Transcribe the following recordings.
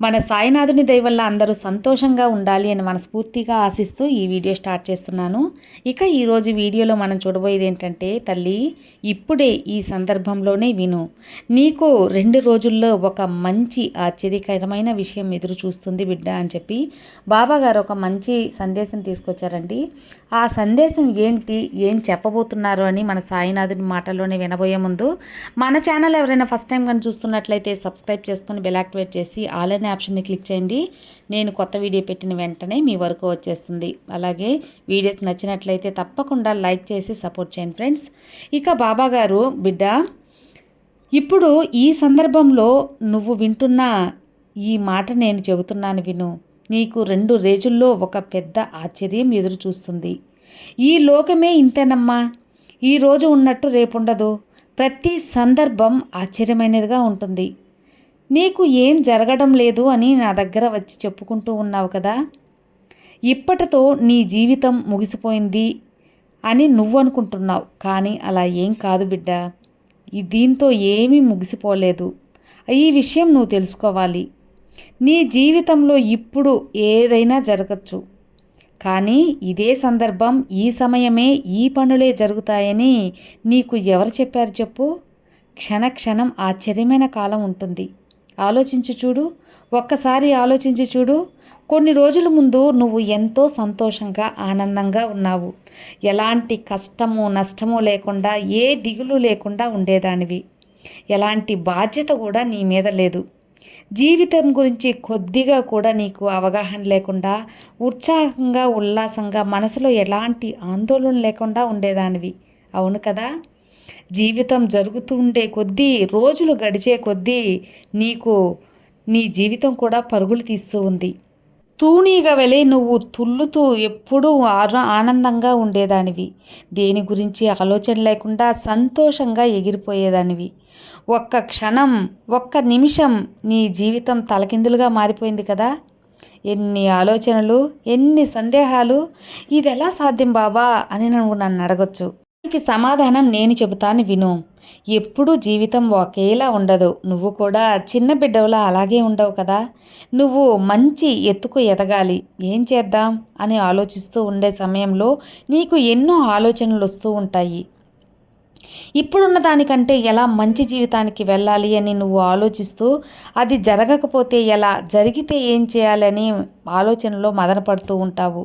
మన సాయినాథుని దయవల్ల అందరూ సంతోషంగా ఉండాలి అని మనస్ఫూర్తిగా ఆశిస్తూ ఈ వీడియో స్టార్ట్ చేస్తున్నాను. ఇక ఈరోజు వీడియోలో మనం చూడబోయేది ఏంటంటే తల్లి ఇప్పుడే ఈ సందర్భంలోనే విను. నీకు రెండు రోజుల్లో ఒక మంచి ఆశ్చర్యకరమైన విషయం ఎదురు చూస్తుంది బిడ్డ అని చెప్పి బాబా గారు ఒక మంచి సందేశం తీసుకొచ్చారండి. ఆ సందేశం ఏంటి ఏం చెప్పబోతున్నారు అని మన సాయినాథుని మాటల్లోనే వినబోయే ముందు మన ఛానల్ ఎవరైనా ఫస్ట్ టైం కానీ చూస్తున్నట్లయితే సబ్స్క్రైబ్ చేసుకొని బెల్ యాక్టివేట్ చేసి ఆల్రెడీ ఆప్షన్ని క్లిక్ చేయండి. నేను కొత్త వీడియో పెట్టిన వెంటనే మీ వరకు వచ్చేస్తుంది. అలాగే వీడియోస్ నచ్చినట్లయితే తప్పకుండా లైక్ చేసి సపోర్ట్ చేయండి ఫ్రెండ్స్ ఇక బాబా గారు బిడ్డ ఇప్పుడు ఈ సందర్భంలో నువ్వు వింటున్న ఈ మాట నేను చెబుతున్నాను విను. నీకు రెండు రోజుల్లో ఒక పెద్ద ఆశ్చర్యం ఎదురు చూస్తుంది. ఈ లోకమే ఇంతేనమ్మా. ఈ రోజు ఉన్నట్టు రేపుండదు ప్రతి సందర్భం ఆశ్చర్యమైనదిగా ఉంటుంది. నీకు ఏం జరగడం లేదు అని నా దగ్గర వచ్చి చెప్పుకుంటూ ఉన్నావు కదా. ఇప్పటితో నీ జీవితం ముగిసిపోయింది అని నువ్వు అనుకుంటున్నావు కానీ అలా ఏం కాదు బిడ్డ. దీంతో ఏమీ ముగిసిపోలేదు. ఈ విషయం నువ్వు తెలుసుకోవాలి. నీ జీవితంలో ఇప్పుడు ఏదైనా జరగచ్చు. కానీ ఇదే సందర్భం ఈ సమయమే ఈ పనులే జరుగుతాయని నీకు ఎవరు చెప్పారు చెప్పు? క్షణ క్షణం ఆశ్చర్యమైన కాలం ఉంటుంది. ఆలోచించి చూడు ఒక్కసారి ఆలోచించి చూడు. కొన్ని రోజుల ముందు నువ్వు ఎంతో సంతోషంగా ఆనందంగా ఉన్నావు. ఎలాంటి కష్టము నష్టము లేకుండా ఏ దిగులు లేకుండా ఉండేదానివి. ఎలాంటి బాధ్యత కూడా నీ మీద లేదు. జీవితం గురించి కొద్దిగా కూడా నీకు అవగాహన లేకుండా ఉత్సాహంగా ఉల్లాసంగా మనసులో ఎలాంటి ఆందోళన లేకుండా ఉండేదానివి. అవును కదా? జీవితం జరుగుతుండే కొద్దీ రోజులు గడిచే కొద్దీ నీకు నీ జీవితం కూడా పరుగులు తీస్తూ ఉంది. తూనీగా వెళ్ళి నువ్వు తుల్లుతూ ఎప్పుడూ ఆనందంగా ఉండేదానివి. దేని గురించి ఆలోచన లేకుండా సంతోషంగా ఎగిరిపోయేదానివి. ఒక్క క్షణం ఒక్క నిమిషం నీ జీవితం తలకిందులుగా మారిపోయింది కదా? ఎన్ని ఆలోచనలు ఎన్ని సందేహాలు ఇది ఎలా సాధ్యం బాబా అని నువ్వు నన్ను అడగచ్చు. దానికి సమాధానం నేను చెబుతాను విను. ఎప్పుడూ జీవితం ఒకేలా ఉండదు. నువ్వు కూడా చిన్న బిడ్డవులా అలాగే ఉండవు కదా? నువ్వు మంచి ఎత్తుకు ఎదగాలి. ఏం చేద్దాం? అని ఆలోచిస్తూ ఉండే సమయంలో నీకు ఎన్నో ఆలోచనలు వస్తూ ఉంటాయి. ఇప్పుడున్న దానికంటే ఎలా మంచి జీవితానికి వెళ్ళాలి అని నువ్వు ఆలోచిస్తూ అది జరగకపోతే ఎలా జరిగితే ఏం చేయాలని ఆలోచనలో మదనపడుతూ ఉంటావు.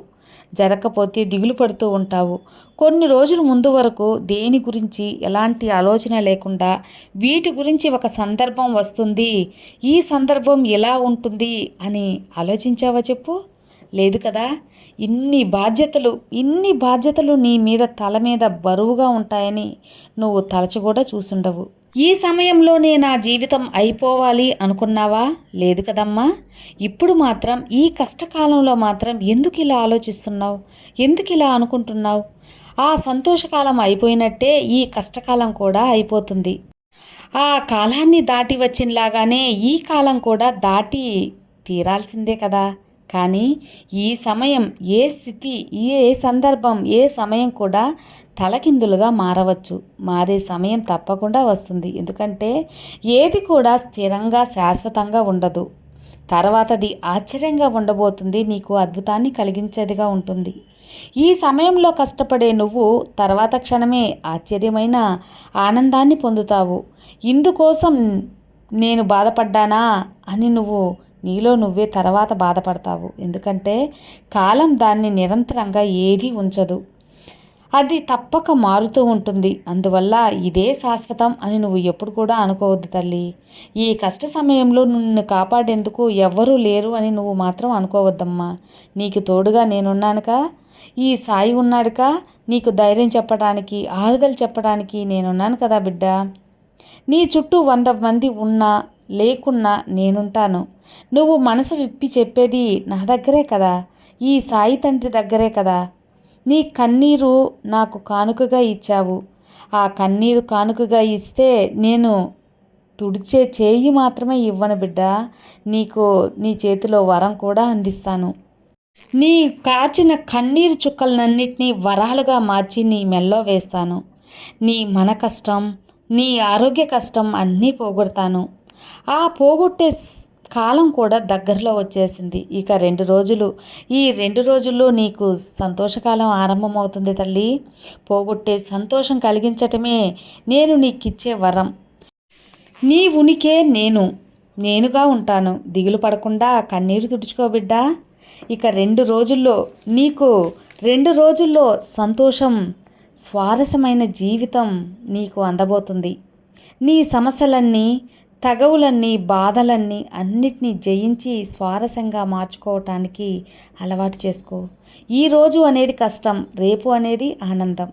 జరగకపోతే దిగులు పడుతూ ఉంటావు. కొన్ని రోజుల ముందు వరకు దేని గురించి ఎలాంటి ఆలోచన లేకుండా వీటి గురించి ఒక సందర్భం వస్తుంది. ఈ సందర్భం ఎలా ఉంటుంది అని ఆలోచించావా చెప్పు? లేదు కదా? ఇన్ని బాధ్యతలు ఇన్ని బాధ్యతలు నీ మీద తల మీద బరువుగా ఉంటాయని నువ్వు తలచి కూడా చూసుండవు. ఈ సమయంలోనే నా జీవితం అయిపోవాలి అనుకున్నావా? లేదు కదమ్మా. ఇప్పుడు మాత్రం ఈ కష్టకాలంలో మాత్రం ఎందుకు ఇలా ఆలోచిస్తున్నావు? ఎందుకు ఇలా అనుకుంటున్నావు? ఆ సంతోషకాలం అయిపోయినట్టే ఈ కష్టకాలం కూడా అయిపోతుంది. ఆ కాలాన్ని దాటి వచ్చినలాగానే ఈ కాలం కూడా దాటి తీరాల్సిందే కదా. కానీ ఈ సమయం ఏ స్థితి ఏ సందర్భం ఏ సమయం కూడా తలకిందులుగా మారవచ్చు. మారే సమయం తప్పకుండా వస్తుంది. ఎందుకంటే ఏది కూడా స్థిరంగా శాశ్వతంగా ఉండదు. తర్వాతది ఆశ్చర్యంగా ఉండబోతుంది. నీకు అద్భుతాన్ని కలిగించేదిగా ఉంటుంది. ఈ సమయంలో కష్టపడే నువ్వు తర్వాత క్షణమే ఆశ్చర్యమైన ఆనందాన్ని పొందుతావు. ఇందుకోసం నేను బాధపడ్డానా అని నువ్వు నీలో నువ్వే తర్వాత బాధపడతావు. ఎందుకంటే కాలం దాన్ని నిరంతరంగా ఏదీ ఉంచదు. అది తప్పక మారుతూ ఉంటుంది. అందువల్ల ఇదే శాశ్వతం అని నువ్వు ఎప్పుడు కూడా అనుకోవద్దు తల్లి. ఈ కష్ట సమయంలో నిన్ను కాపాడేందుకు ఎవ్వరూ లేరు అని నువ్వు మాత్రం అనుకోవద్దమ్మా. నీకు తోడుగా నేనున్నానుక? ఈ సాయి ఉన్నాడుక? నీకు ధైర్యం చెప్పడానికి ఆరుదలు చెప్పడానికి నేనున్నాను కదా బిడ్డ? నీ చుట్టూ వంద మంది ఉన్నా లేకున్నా నేనుంటాను. నువ్వు మనసు విప్పి చెప్పేది నా దగ్గరే కదా. ఈ సాయి తండ్రి దగ్గరే కదా. నీ కన్నీరు నాకు కానుకగా ఇచ్చావు. ఆ కన్నీరు కానుకగా ఇస్తే నేను తుడిచే చేయి మాత్రమే ఇవ్వను బిడ్డ. నీకు నీ చేతిలో వరం కూడా అందిస్తాను. నీ కాచిన కన్నీరు చుక్కలనన్నిటినీ వరాలుగా మార్చి నీ మెల్లో వేస్తాను. నీ మన కష్టం నీ ఆరోగ్య కష్టం అన్నీ పోగొడతాను. ఆ పోగొట్టే స్- కాలం కూడా దగ్గరలో వచ్చేసింది. ఇక రెండు రోజులు ఈ రెండు రోజుల్లో నీకు సంతోషకాలం ఆరంభమవుతుంది తల్లి. పోగొట్టే సంతోషం కలిగించటమే నేను నీకిచ్చే వరం. నీ ఉనికే నేను నేనుగా ఉంటాను. దిగులు పడకుండా కన్నీరు తుడుచుకో బిడ్డా. ఇక రెండు రోజుల్లో నీకు రెండు రోజుల్లో సంతోషం స్వారస్యమైన జీవితం నీకు అందబోతుంది. నీ సమస్యలన్నీ తగవులన్నీ బాధలన్నీ అన్నిటినీ జయించి స్వారస్యంగా మార్చుకోవటానికి అలవాటు చేసుకో. ఈరోజు అనేది కష్టం రేపు అనేది ఆనందం.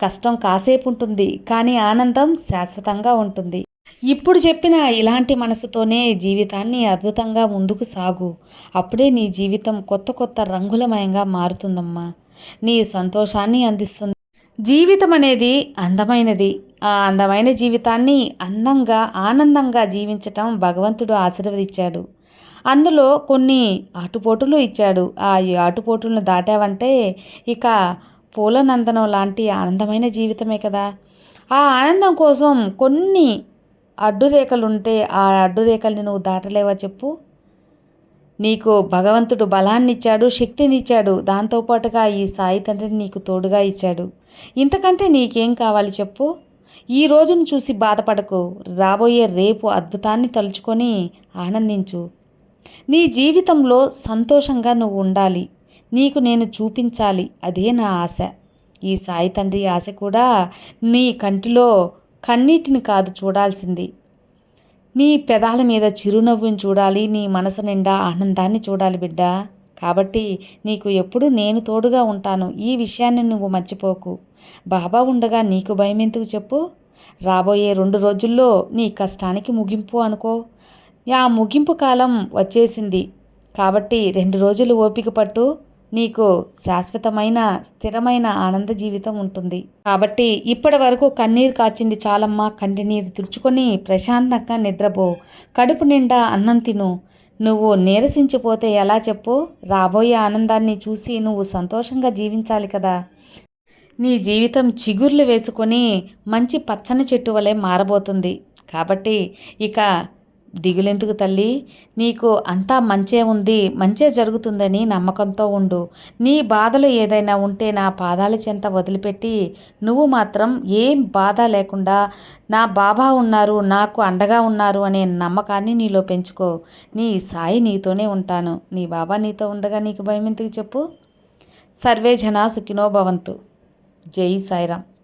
కష్టం కాసేపు ఉంటుంది కానీ ఆనందం శాశ్వతంగా ఉంటుంది. ఇప్పుడు చెప్పిన ఇలాంటి మనసుతోనే జీవితాన్ని అద్భుతంగా ముందుకు సాగు. అప్పుడే నీ జీవితం కొత్త కొత్త రంగులమయంగా మారుతుందమ్మా. నీ సంతోషాన్ని అందిస్తుంది. జీవితం అనేది అందమైనది. ఆ అందమైన జీవితాన్ని అందంగా ఆనందంగా జీవించటం భగవంతుడు ఆశీర్వదించాడు. అందులో కొన్ని ఆటుపోటులు ఇచ్చాడు. ఆ ఆటుపోటులను దాటావంటే ఇక పూలనందనం లాంటి ఆనందమైన జీవితమే కదా. ఆ ఆనందం కోసం కొన్ని అడ్డురేఖలుంటే ఆ అడ్డురేఖల్ని నువ్వు దాటలేవా చెప్పు? నీకు భగవంతుడు బలాన్ని ఇచ్చాడు దాంతోపాటుగా ఈ సాయి తండ్రిని నీకు తోడుగా ఇచ్చాడు. ఇంతకంటే నీకేం కావాలి చెప్పు? ఈ రోజును చూసి బాధపడకు. రాబోయే రేపు అద్భుతాన్ని తలుచుకొని ఆనందించు. నీ జీవితంలో సంతోషంగా నువ్వు ఉండాలి. నీకు నేను చూపించాలి. అదే నా ఆశ. ఈ సాయి తండ్రి ఆశ కూడా నీ కంటిలో కన్నీటిని కాదు చూడాల్సింది. నీ పెదాల మీద చిరునవ్వుని చూడాలి నీ మనసు నిండా ఆనందాన్ని చూడాలి బిడ్డ. కాబట్టి నీకు ఎప్పుడు నేను తోడుగా ఉంటాను. ఈ విషయాన్ని నువ్వు మర్చిపోకు. బాబా ఉండగా నీకు భయం ఎందుకు చెప్పు? రాబోయే రెండు రోజుల్లో నీ కష్టానికి ముగింపు అనుకో. ఆ ముగింపు కాలం వచ్చేసింది. కాబట్టి రెండు రోజులు ఓపిక పట్టు. నీకు శాశ్వతమైన స్థిరమైన ఆనంద జీవితం ఉంటుంది. కాబట్టి ఇప్పటి వరకు కన్నీరు కాచింది చాలమ్మా కంటి నీరు తుడుచుకొని ప్రశాంతంగా నిద్రపో. కడుపు నిండా అన్నం తిను. నువ్వు నీరసించిపోతే ఎలా చెప్పు? రాబోయే ఆనందాన్ని చూసి నువ్వు సంతోషంగా జీవించాలి కదా. నీ జీవితం చిగుర్లు వేసుకొని మంచి పచ్చని చెట్టు వలె మారబోతుంది. కాబట్టి ఇక దిగులెందుకు తల్లి? నీకు అంతా మంచే ఉంది మంచే జరుగుతుందని నమ్మకంతో ఉండు. నీ బాధలు ఏదైనా ఉంటే నా పాదాల చెంత వదిలిపెట్టి నువ్వు మాత్రం ఏం బాధ లేకుండా నా బాబా ఉన్నారు నాకు అండగా ఉన్నారు అనే నమ్మకాన్ని నీలో పెంచుకో. నీ సాయి నీతోనే ఉంటాను. నీ బాబా నీతో ఉండగా నీకు భయం ఎందుకు చెప్పు? సర్వే జనా సుఖినో భవంతు. జై సాయిరామ్.